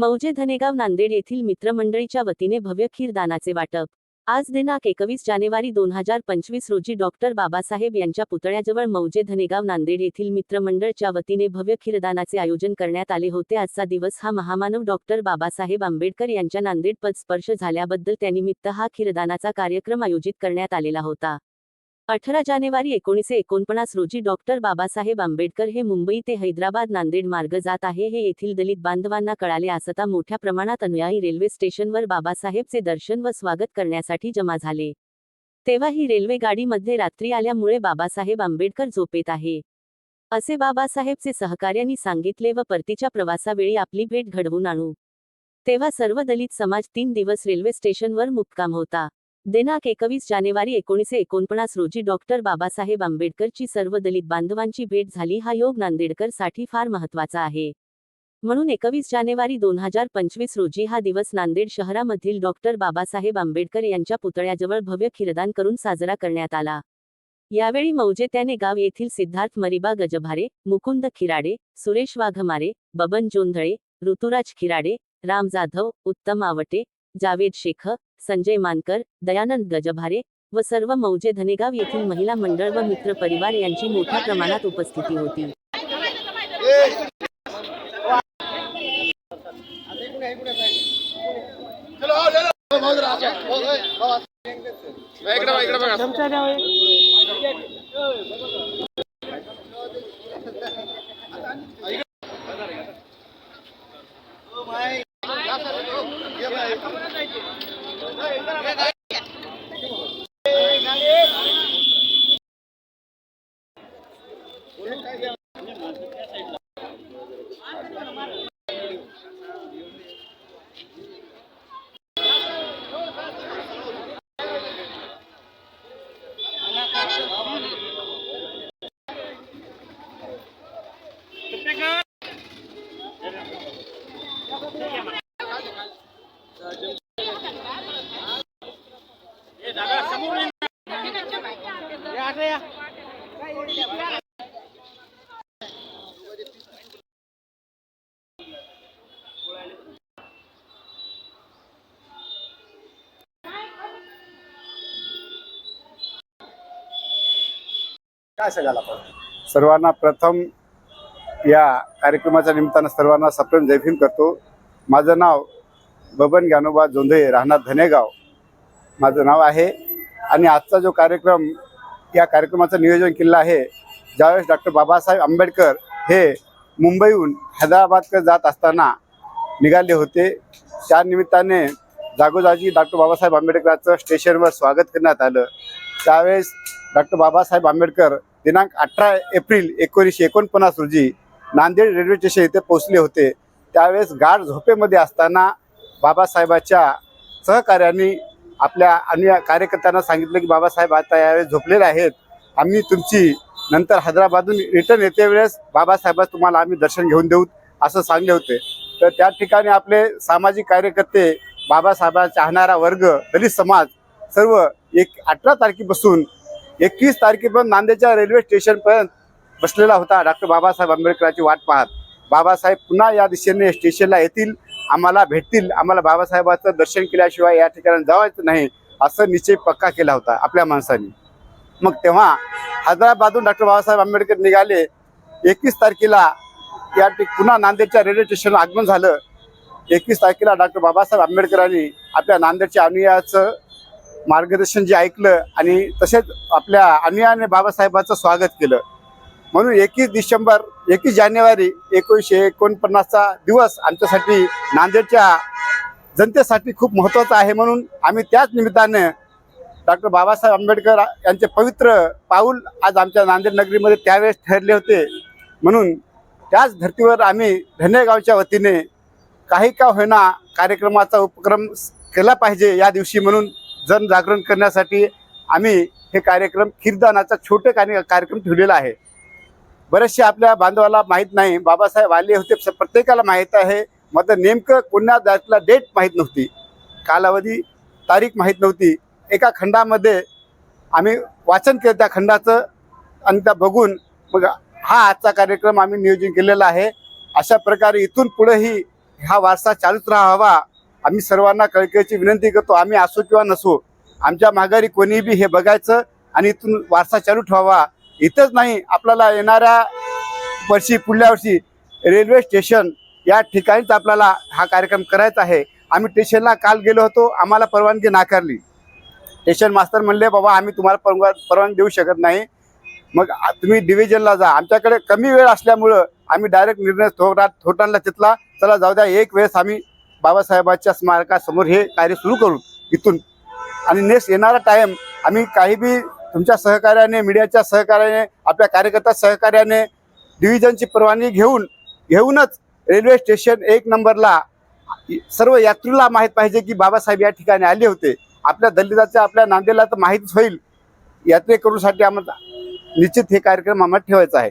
मौजे धनेगाव नांदेड येथील मित्रमंडळीच्या वतीने भव्य खीरदानाचे वाटप. आज दिनांक एकवीस जानेवारी दोन हजार पंचवीस रोजी डॉक्टर बाबासाहेब यांच्या पुतळ्याजवळ मौजे धनेगाव नांदेड येथील मित्रमंडळच्या वतीने भव्य खीरदानाचे आयोजन करण्यात आले होते. आजचा दिवस हा महामानव डॉक्टर बाबासाहेब आंबेडकर यांच्या नांदेड पद स्पर्श झाल्याबद्दल त्यानिमित्त हा खीरदानाचा कार्यक्रम आयोजित करण्यात आलेला होता. अठरा जानेवारी एकोणीसशे एकोणपन्नास रोजी डॉक्टर बाबासाहेब आंबेडकर हे मुंबई ते हैदराबाद नांदेड मार्ग जात आहे हे येथील दलित बांधवांना कळाले असता मोठ्या प्रमाणात अनुयायी रेल्वे स्टेशनवर बाबासाहेबचे दर्शन व स्वागत करण्यासाठी जमा झाले. तेव्हा ही रेल्वे गाडीमध्ये रात्री आल्यामुळे बाबासाहेब आंबेडकर झोपेत आहे. असे बाबासाहेबचे सहकार्यांनी सांगितले व परतीच्या प्रवासावेळी आपली भेट घडवून आणू. तेव्हा सर्व दलित समाज तीन दिवस रेल्वे स्टेशनवर मुक्काम होता. दिनांक एकवीस जानेवारी एकोणीसशे एकोणपन्नास रोजी डॉक्टर बाबासाहेब आंबेडकरची सर्व दलित बांधवांची भेट झाली. हा योग नांदेडकरसाठी फार महत्त्वाचा आहे. म्हणून एकवीस जानेवारी दोन हजार पंचवीस रोजी हा दिवस नांदेड शहरामधील डॉक्टर बाबासाहेब आंबेडकर यांच्या पुतळ्याजवळ भव्य खीरदान करून साजरा करण्यात आला. यावेळी मौजे त्याने गाव येथील सिद्धार्थ मरिबा गजभारे मुकुंद खिराडे सुरेश वाघमारे बबन जोंधळे ऋतुराज खिराडे राम जाधव उत्तम आवटे जावेद शेख संजय मानकर दयानंद गजभारे व सर्व मौजे धनेगाव येथील महिला मंडळ व मित्र परिवार यांची मोठ्या प्रमाणात उपस्थिती होती इकडे काय सांगायला आपण सर्वांना प्रथम या कार्यक्रमाच्या निमित्तानं सर्वांना सप्रेम जयभीम करतो. माझं नाव बबन ज्ञानोबा जोंधे राहणार धनेगाव. माझं नाव आहे. आणि आजचा जो कार्यक्रम या कार्यक्रमाचं नियोजन केलं आहे ज्यावेळेस डॉक्टर बाबासाहेब आंबेडकर हे मुंबईहून हैदराबादकडे जात असताना निघाले होते त्या निमित्ताने जागोजागी डॉक्टर बाबासाहेब आंबेडकरांचं स्टेशनवर स्वागत करण्यात आलं. त्यावेळेस डॉक्टर बाबासाहेब आंबेडकर दिनांक अठरा एप्रिल एकोणीसशे एकोणपन्नास रोजी नांदेड रेल्वे स्टेशन इथे पोहोचले होते. त्यावेळेस गाढ झोपेमध्ये असताना बाबासाहेबाच्या सहकार्यांनी आपल्या अन्य कार्यकर्त्यांना सांगितलं की बाबासाहेब आता यावेळेस झोपलेले आहेत. आम्ही तुमची नंतर हैदराबादून रिटर्न येते वेळेस बाबासाहेबास तुम्हाला आम्ही दर्शन घेऊन देऊ असं सांगले होते. तर त्या ठिकाणी आपले सामाजिक कार्यकर्ते बाबासाहेबांना चाहणारा वर्ग दलित समाज सर्व एक अठरा तारखेपासून एकवीस तारखेपर्यंत नांदेडच्या रेल्वे स्टेशनपर्यंत बसलेला होता डॉक्टर बाबासाहेब आंबेडकरांची वाट पाहत. बाबासाहेब पुन्हा या दिशेने स्टेशनला येतील आम्हाला भेटतील आम्हाला बाबासाहेबाचं दर्शन केल्याशिवाय या ठिकाणी जावायचं नाही असं निश्चय पक्का केला होता आपल्या माणसाने. मग तेव्हा हैदराबादहून डॉक्टर बाबासाहेब आंबेडकर निघाले. एकवीस तारखेला या पुन्हा नांदेडच्या रेल्वे स्टेशनला आगमन झालं. एकवीस तारखेला डॉक्टर बाबासाहेब आंबेडकरांनी आपल्या नांदेडच्या अनुयायाचं मार्गदर्शन जे ऐकलं आणि तसेच आपल्या अनुयाने बाबासाहेबाचं स्वागत केलं. म्हणून एकवीस डिसेंबर एकवीस जानेवारी एकोणीसशे एकोणपन्नासचा दिवस आमच्यासाठी नांदेडच्या जनतेसाठी खूप महत्त्वाचा आहे म्हणून आम्ही त्याच निमित्ताने डॉक्टर बाबासाहेब आंबेडकर यांचे पवित्र पाऊल आज आमच्या नांदेड नगरीमध्ये त्यावेळेस ठरले होते. म्हणून त्याच धर्तीवर आम्ही धन्यगावच्या वतीने काही का होईना कार्यक्रमाचा उपक्रम केला पाहिजे या दिवशी म्हणून जनजागरण करण्यासाठी आम्ही हे कार्यक्रम खीरदानाचा छोटे कार्य कार्यक्रम ठेवलेला आहे. बरेचसे आपल्या बांधवाला माहीत नाही बाबासाहेब आले होते प्रत्येकाला माहीत आहे मात्र नेमकं कोणत्या जातीला डेट माहीत नव्हती. कालावधी तारीख माहीत नव्हती. एका खंडामध्ये आम्ही वाचन केलं त्या खंडाचं आणि त्या बघून मग हा आजचा कार्यक्रम आम्ही नियोजन केलेला आहे. अशा प्रकारे इथून पुढेही हा वारसा चालूच राहावा. आम्ही सर्वांना कळकळीची विनंती करतो आम्ही असो किंवा नसो आमच्या माघारी कोणीबी हे बघायचं आणि इथून वारसा चालू ठेवावा. इथंच नाही आपल्याला येणाऱ्या वर्षी पुढल्या वर्षी रेल्वे स्टेशन या ठिकाणीच आपल्याला हा कार्यक्रम करायचा आहे. आम्ही स्टेशनला काल गेलो होतो आम्हाला परवानगी नाकारली. स्टेशन मास्तर म्हणले बाबा आम्ही तुम्हाला परवा परवानगी देऊ शकत नाही. मग तुम्ही डिव्हिजनला जा. आमच्याकडे कमी वेळ असल्यामुळं आम्ही डायरेक्ट निर्णय थोटा थोटांना तिथला चला जाऊ द्या एक वेळेस आम्ही बाबासाहेबांच्या स्मारकासमोर हे कार्य सुरू करू इथून. आणि नेक्स्ट येणारा टाईम आम्ही काही बी तुमच्या सहकार्याने मीडियाच्या सहकार्याने आपल्या कार्यकर्ता सहकार्याने डिव्हिजनची परवानगी घेऊन घेऊनच रेल्वे स्टेशन एक नंबरला सर्व यात्रीला माहीत पाहिजे की बाबासाहेब या ठिकाणी आले होते. आपल्या दलिताच्या आपल्या नांदेडला तर माहीतच होईल. यात्रेकरूसाठी आम्हाला निश्चित हे कार्यक्रम आम्हाला ठेवायचा आहे.